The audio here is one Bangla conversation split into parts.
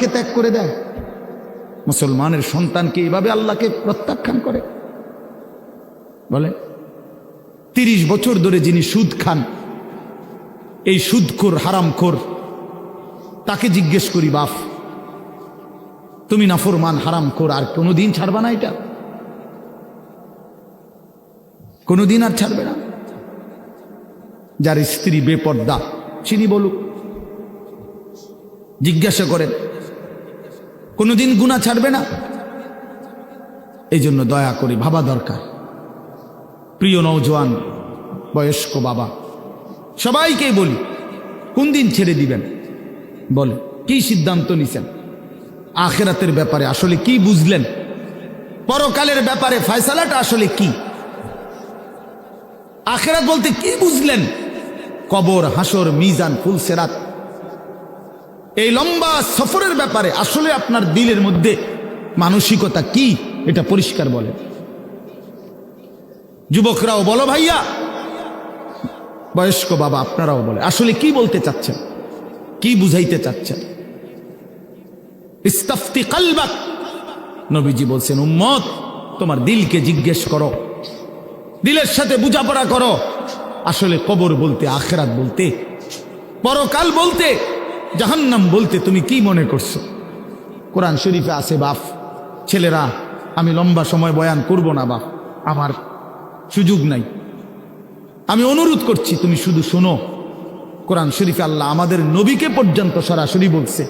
কে ত্যাগ করে দেয়? মুসলমানের সন্তানকে এভাবে আল্লাহকে প্রত্যাখ্যান করে। বলে, তিরিশ বছর ধরে যিনি সুদ খান, এই সুদখোর, হারামখোর, তাকে জিজ্ঞেস করি, বাপ, তুমি নাফরমান, হারামখোর, আর কোনোদিন ছাড়বা না এটা? কোনোদিন আর ছাড়বে না। যার স্ত্রী বেপর্দা, চিনি বলুক, জিজ্ঞাসা করেন কোনোদিন গুণা ছাড়বে না। এই জন্য দয়া করে ভাবা দরকার। প্রিয় নৌজওয়ান বয়স্ক বাবা, সবাইকেই বলি, কোন দিন ছেড়ে দিবেন? বলে, কি সিদ্ধান্ত নিছেন? আখেরাতের ব্যাপারে আসলে কি বুঝলেন? পরকালের ব্যাপারে ফয়সালাটা আসলে কি? আখেরাত বলতে কি বুঝলেন? কবর, হাসর, মিজান ফুলসেরাত এই লম্বা সফরের ব্যাপারে আসলে আপনার দিলের মধ্যে মানসিকতা কি, এটা পরিষ্কার বলে যুবকরাও বলো ভাইয়া, বয়স্ক বাবা আপনারাও বলে আসলে কি বলতে চাচ্ছেন? কি বুঝাইতে চাচ্ছেন? ইস্তাফতি কালবাক, নবীজি বলছেন, উম্মত, তোমার দিলকে জিজ্ঞেস করো। দিলের সাথে বুঝাপড়া করো। আসলে কবর বলতে, আখেরাত বলতে, পরকাল বলতে জাহান্নাম বলতে তুমি কি মনে করছ? কোরআন শরীফে আছে, বাপ। ছেলেরা, আমি লম্বা সময় বয়ান করব না, বাপ। আমার সুযোগ নাই। আমি অনুরোধ করছি, তুমি শুধু শোনো। কোরআন শরীফে আল্লাহ আমাদের নবীকে পর্যন্ত সরাসরি বলছে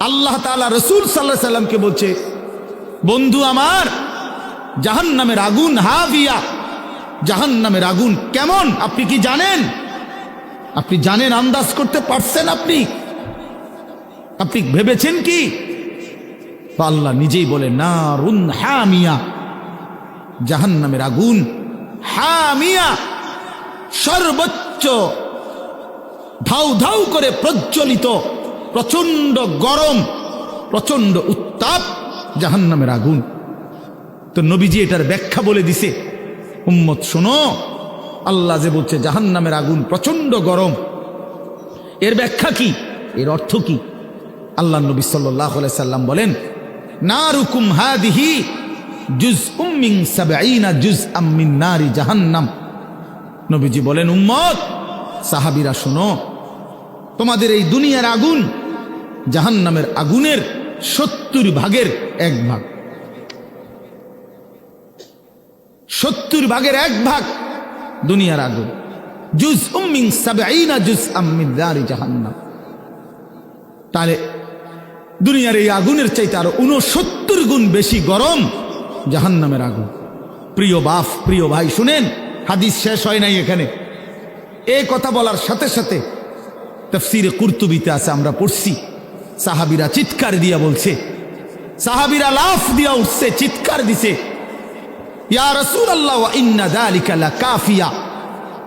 আল্লাহ তাআলা রসুল সাল্লাহ সাল্লামকে বলছে, বন্ধু আমার জাহান নামের আগুন হাভিয়া। জাহান নামের আগুন কেমন? আপনি কি জানেন? আপনি জানেন আন্দাজ করতে পারছেন আপনি? আপনি ভেবেছেন কি? আল্লাহ নিজেই বলে না রুন হামিয়া। জাহান নামের আগুন হামিয়া, সর্বোচ্চ ধাউ ধাউ করে প্রজ্বলিত প্রচণ্ড গরম প্রচণ্ড উত্তাপ জাহান নামের আগুন। তো নবীজি এটার ব্যাখ্যা বলে দিছে। উম্মত, শোনো। আল্লাহ যে বলছে জাহান নামের আগুন প্রচণ্ড গরম। এর ব্যাখ্যা কি? এর অর্থ কি? আল্লাহ নবী সাল্লাম বলেন না রুকুম হাদিহি জুজ উম্মিং সাবাইনা জুজ আম্মিন নারি জাহান্নাম। নবীজি বলেন, উম্মত, সাহাবিরা শোনো, তোমাদের এই দুনিয়ার আগুন জাহান্নামের আগুনের সত্তর ভাগের এক ভাগ। সত্তর ভাগের এক ভাগ দুনিয়ার আগুন। জুজ উম্মিং সাবাইনা জুজ আম্মিন নারি জাহান্নাম। তাহলে দুনিয়ার এই আগুনের চাইতে আরও উনসত্তর গুণ বেশি গরম জাহান নামের আগুন। প্রিয় বাপ, প্রিয় ভাই, শুনেন, হাদিস শেষ হয় নাই এখানে। এই কথা বলার সাথে সাথে তফসিরে কুর্তুবিতে আছে, আমরা পড়ছি। সাহাবিরা চিৎকার দিয়া বলছে, সাহাবিরা লাফ দিয়া উঠছে, চিৎকার দিছে। ইয়া রসুল আল্লাহ ইন্না কাফিয়া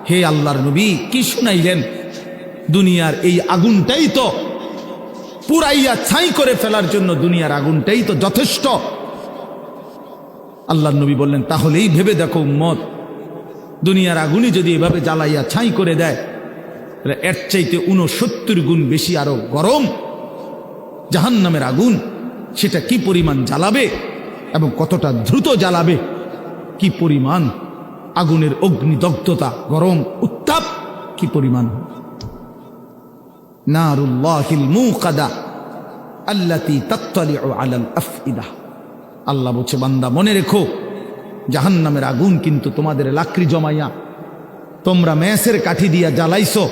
হে আল্লাহর নবী, কি শুনাইলেন? দুনিয়ার এই আগুনটাই তো পুরাইয়া ছাই করে ফেলার জন্য দুনিয়ার আগুনটাই তো যথেষ্ট। আল্লাহ নবী বললেন, তাহলেই ভেবে দেখো মত দুনিয়ার আগুনই যদি এভাবে জ্বালাইয়া ছাই করে দেয়, তাহলে এর চাইতে উনসত্তর গুণ বেশি আরও গরম। জাহান নামের আগুন, সেটা কি পরিমাণ জ্বালাবে এবং কতটা দ্রুত জ্বালাবে? কি পরিমাণ আগুনের অগ্নিদগ্ধতা, গরম, উত্তাপ, কি পরিমাণ? আল্লাহ বলছে, বান্দা, মনে রেখো, জাহান্নামের আগুন কিন্তু তোমাদের লাকড়ি জমাইয়া, তোমরা মেসের কাঠি দিয়া জ্বালাইছো।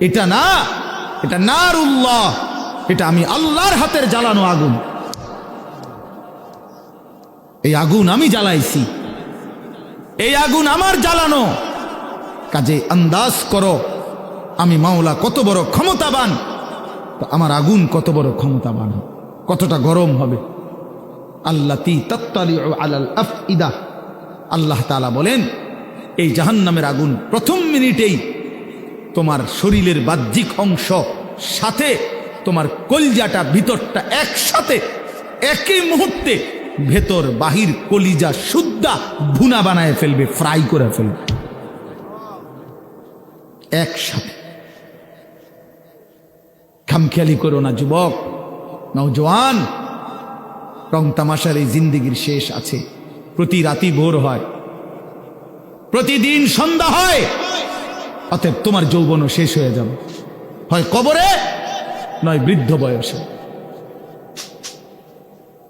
এটা না, এটা নারুল্লাহ, এটা আমি আল্লাহর হাতের জ্বালানো আগুন। এই আগুন আমি জ্বালাইছি। এই আগুন আমার জ্বালানো। কাজে আন্দাজ করো, আমি মাওলা কত বড় ক্ষমতাবান। আমার আগুন কত বড় ক্ষমতাবান, কতটা গরম হবে। আল্লাহ তি তত্তালি আলাল আফ ইদা আল্লাহ তালা বলেন, এই জাহান্নামের আগুন প্রথম মিনিটেই তোমার শরীরের বাহ্যিক অংশ সাথে তোমার কলজাটা, ভিতরটা একসাথে, একই মুহূর্তে ভেতর বাহির কলিজা শুদ্ধা ভুনা বানায় ফেলবে, ফ্রাই করে ফেলবে। একসাথে। খামখেয়ালি করো না, যুবক। নওজোয়ান রং তামাশার এই জিন্দিগির শেষ আছে। প্রতি রাতি ভোর হয়। প্রতিদিন সন্ধ্যা হয়। অতএব তোমার যৌবনও শেষ হয়ে যাবে। হয় কবরে, নয় বৃদ্ধ বয়সে।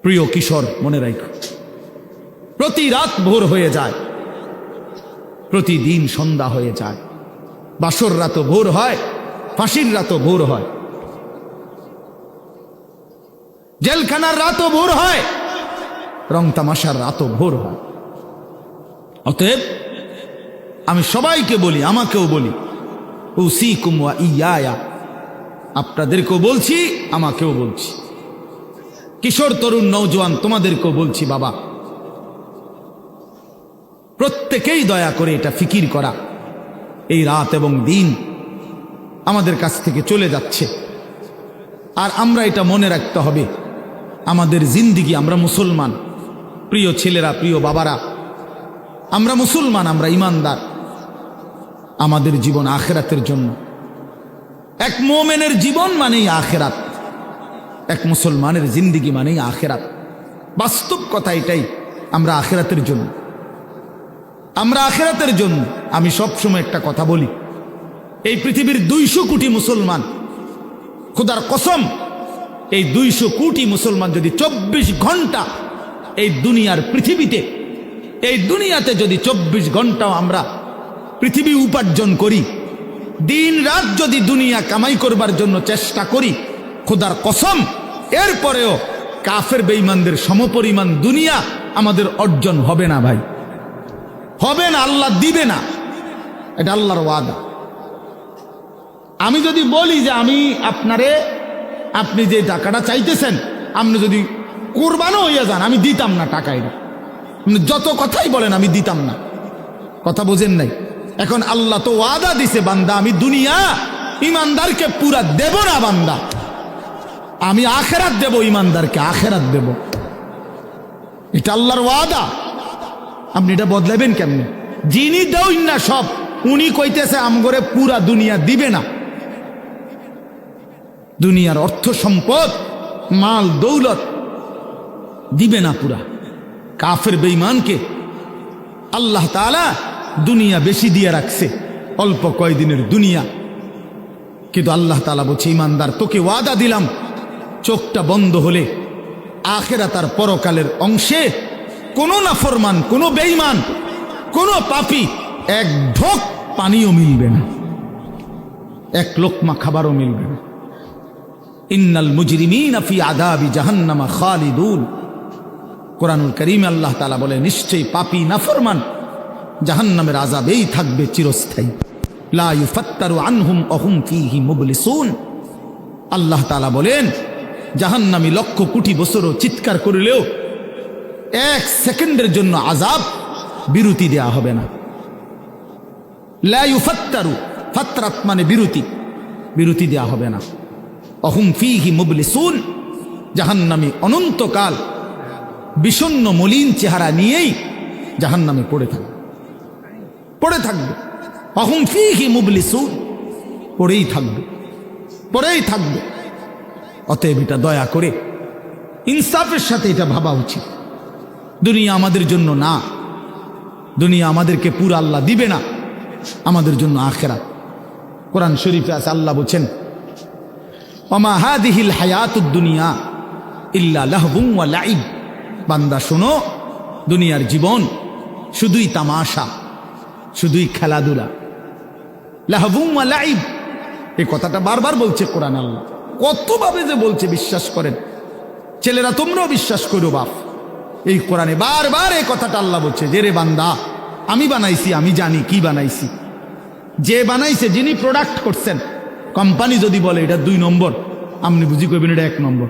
প্রিয় কিশোর, মনে রাখো প্রতি রাত ভোর হয়ে যায়। প্রতিদিন সন্ধ্যা হয়ে যায়। বাসর রাতও ভোর হয়, ফাঁসির রাতও ভোর হয়। জেলখানার রাতও ভোর হয়, রং তামাশার রাতও ভোর হয়। অতএব, আমি সবাইকে বলি, আমাকেও বলি ও সি কুমা ইয়া আপনাদেরকেও বলছি, আমাকেও বলছি। কিশোর, তরুণ নৌজওয়ান তোমাদেরকেও বলছি বাবা। প্রত্যেকেই দয়া করে এটা ফিকির করা। এই রাত এবং দিন আমাদের কাছ থেকে চলে যাচ্ছে। আর আমরা এটা মনে রাখতে হবে, আমাদের জিন্দিগি আমরা মুসলমান। প্রিয় ছেলেরা, প্রিয় বাবারা, আমরা মুসলমান, আমরা ইমানদার। আমাদের জীবন আখেরাতের জন্য। এক মোমেনের জীবন মানেই আখেরাত। এক মুসলমানের জিন্দিগি মানেই আখেরাত। বাস্তব কথা এটাই, আমরা আখেরাতের জন্য। আমরা আখেরাতের জন্য, আমি সবসময় একটা কথা বলি, এই পৃথিবীর দুইশো কোটি মুসলমান, খুদার কসম, এই দুইশো কোটি মুসলমান যদি চব্বিশ ঘণ্টা এই দুনিয়ার পৃথিবীতে, এই দুনিয়াতে যদি চব্বিশ ঘন্টাও আমরা পৃথিবী উপার্জন করি দিন রাত যদি দুনিয়া কামাই করবার জন্য চেষ্টা করি খুদার কসম, এরপরেও কাফের বেঈমানদের সমপরিমাণ দুনিয়া আমাদের অর্জন হবে না ভাই। হবে না, আল্লাহ দিবে না। এটা আল্লাহর ওয়াদা। আমি যদি বলি যে আমি আপনারে, আপনি যে টাকাটা চাইতেছেন, আপনি যদি কোরবানও হইয়া যান, আমি দিতাম না টাকা এটা যত কথাই বলেন, আমি দিতাম না। কথা বোঝেন নাই? এখন আল্লাহ তো ওয়াদা দিছে, বান্দা, আমি দুনিয়া ইমানদারকে পুরা দেব না, বান্দা। আমি আখেরাত দেব ইমানদারকে আখেরাত দেব। এটা আল্লাহর ওয়াদা। আপনি এটা বদলাবেন কেমনে? যিনি দেউন না সব, উনি কইতেছে, আমগরে পুরা দুনিয়া দিবে না। দুনিয়ার অর্থ সম্পদ, মাল, দৌলত দিবে না পুরা। কাফের বেঈমানকে আল্লাহ তাআলা দুনিয়া বেশি দিয়ে রাখছে, অল্প কয়দিনের দুনিয়া। কিন্তু আল্লাহ তাআলা বলছে ইমানদার তোকে ওয়াদা দিলাম চোখটা বন্ধ হলে আখেরা তার পরকালের অংশে কোনো নাফরমান, কোনো বেঈমান, কোনো পাপি এক ঢোক পানিও মিলবে না। এক লোকমা খাবারও মিলবে না। ইন্নাল মুজরিমিন ফি আদাবি জাহান্নামা খালিদুল কোরআনুল করিম আল্লাহ তালা বলে, নিশ্চয়ই পাপি, নাফরমান জাহান্নামের আজাবেই থাকবে চিরস্থায়ী। লা ইউফাত্তারু আনহুম অহুম ফিহি মুবলিসুন। আল্লাহ তালা বলেন জাহান্নামী লক্ষ কোটি বছরও চিৎকার করিলেও এক সেকেন্ডের জন্য আজাব বিরতি দেয়া হবে না। লায়ু ফাত্তারু ফাত্রাত মানে বিরতি। বিরতি দেয়া হবে না। অহুম ফিহি মুবলিসুন। জাহান্নামী অনন্তকাল বিষণ্ন মলিন চেহারা নিয়েই জাহান্নামে পড়ে থাকবে। পড়ে থাকবে। অহুম ফিহি মুবলিসুন। পড়েই থাকবে। পড়েই থাকবে। অতএব এটা দয়া করে ইনসাফের সাথে এটা ভাবা উচিত। দুনিয়া আমাদের জন্য না। দুনিয়া আমাদেরকে পুরো আল্লাহ দিবে না। আমাদের জন্য আখেরা কোরআন শরীফে আছে, আল্লাহ বলছেন অমা হায়াতুদ দুনিয়া ইল্লা লাহবুম ওয়া বান্দা, শোনো, দুনিয়ার জীবন শুধুই তামাশা, শুধুই খেলাধুলা। লাহবুম ওয়া এই কথাটা বারবার বলছে কোরআন আল্লাহ। কতভাবে যে বলছে, বিশ্বাস করেন। ছেলেরা, তোমরাও বিশ্বাস করো বাপ। এই কোরআনে বারবার এই কথাটা আল্লাহ বলছে, যে রে বান্দা, আমি বানাইছি, আমি জানি কি বানাইছি। যে বানাইছে, যিনি প্রোডাক্ট করছেন। কোম্পানি যদি বলে, এটা দুই নম্বর, আপনি বুঝি করবেন এটা এক নম্বর।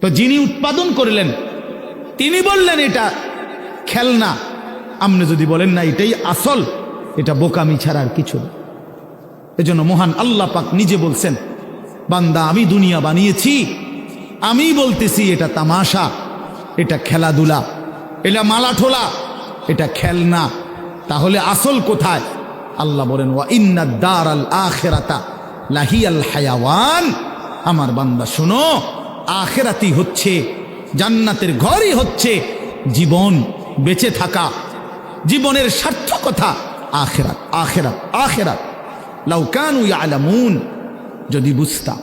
তো যিনি উৎপাদন করলেন, তিনি বললেন এটা খেলনা। আপনি যদি বলেন, না, এটাই আসল, এটা বোকামি ছাড়া আর কিছু না। এজন্য মহান আল্লাহ পাক নিজে বলছেন, বান্দা, আমি দুনিয়া বানিয়েছি আমি বলতেছি এটা তামাশা, এটা খেলাধুলা, এটা মালাঠোলা, এটা খেলনা, তাহলে আসল কোথায়? আল্লাহ বলেন, ওয়া ইন্না দার আল আখেরাতা লাহিয়াল হায়াওয়ান। আমার বান্দা, শোনো আখেরাতি হচ্ছে, জান্নাতের ঘরই হচ্ছে জীবন, বেঁচে থাকা, জীবনের সার্থকতা, আখেরাত আখেরাত আখেরাত। লাউকানু ইয়ালামুন যদি বুঝতাম